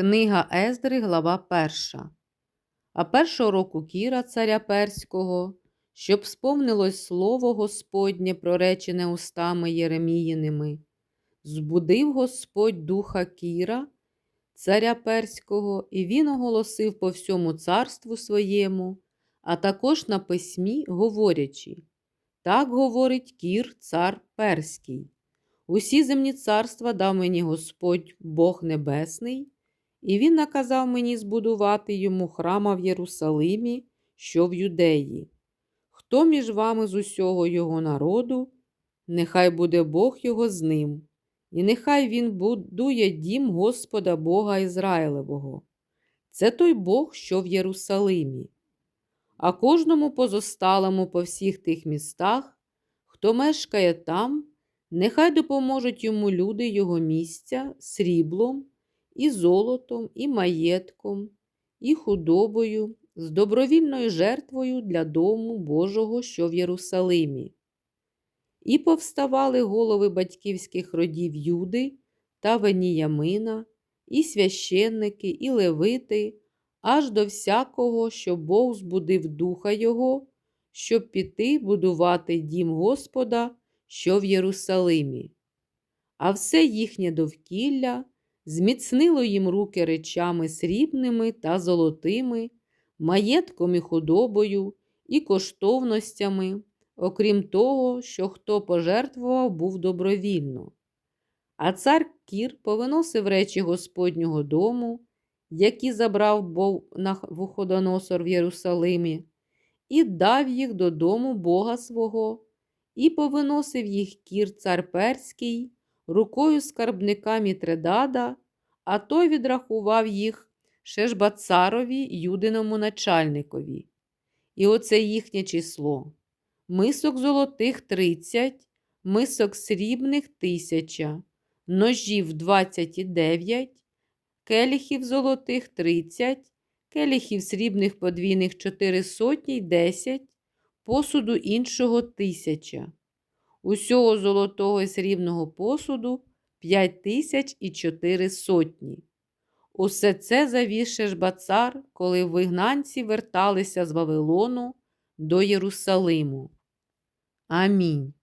Книга Ездри, глава 1. А першого року Кіра, царя Перського, щоб сповнилось слово Господнє, проречене устами Єреміїними, збудив Господь духа Кіра, царя Перського, і він оголосив по всьому царству своєму, а також на письмі, говорячи: Так говорить Кір, цар Перський. Усі земні царства дав мені Господь Бог Небесний, і він наказав мені збудувати йому храма в Єрусалимі, що в Юдеї. Хто між вами з усього його народу, нехай буде Бог його з ним, і нехай він будує дім Господа Бога Ізраїлевого. Це той Бог, що в Єрусалимі. А кожному позосталому по всіх тих містах, хто мешкає там, Нехай допоможуть йому люди його місця сріблом, і золотом, і маєтком, і худобою, з добровільною жертвою для дому Божого, що в Єрусалимі. І повставали голови батьківських родів Юди та Веніямина, і священники, і левити, аж до всякого, що Бог збудив духа його, щоб піти будувати дім Господа що в Єрусалимі, а все їхнє довкілля зміцнило їм руки речами срібними та золотими, маєтком і худобою, і коштовностями, окрім того, що хто пожертвував, був добровільно. А цар Кір повиносив речі Господнього дому, які забрав Вуходоносор в Єрусалимі, і дав їх додому Бога свого і повиносив їх кір цар перський рукою скарбника Мітридада, а той відрахував їх Шешбацарові, юдиному начальникові. І оце їхнє число. Мисок золотих тридцять, мисок срібних тисяча, ножів двадцять і дев'ять, келіхів золотих тридцять, келіхів срібних подвійних чотири сотні й посуду іншого тисяча. Усього золотого і срібного посуду п'ять тисяч і чотири сотні. Усе це завішеш бацар, коли вигнанці верталися з Вавилону до Єрусалиму. Амінь.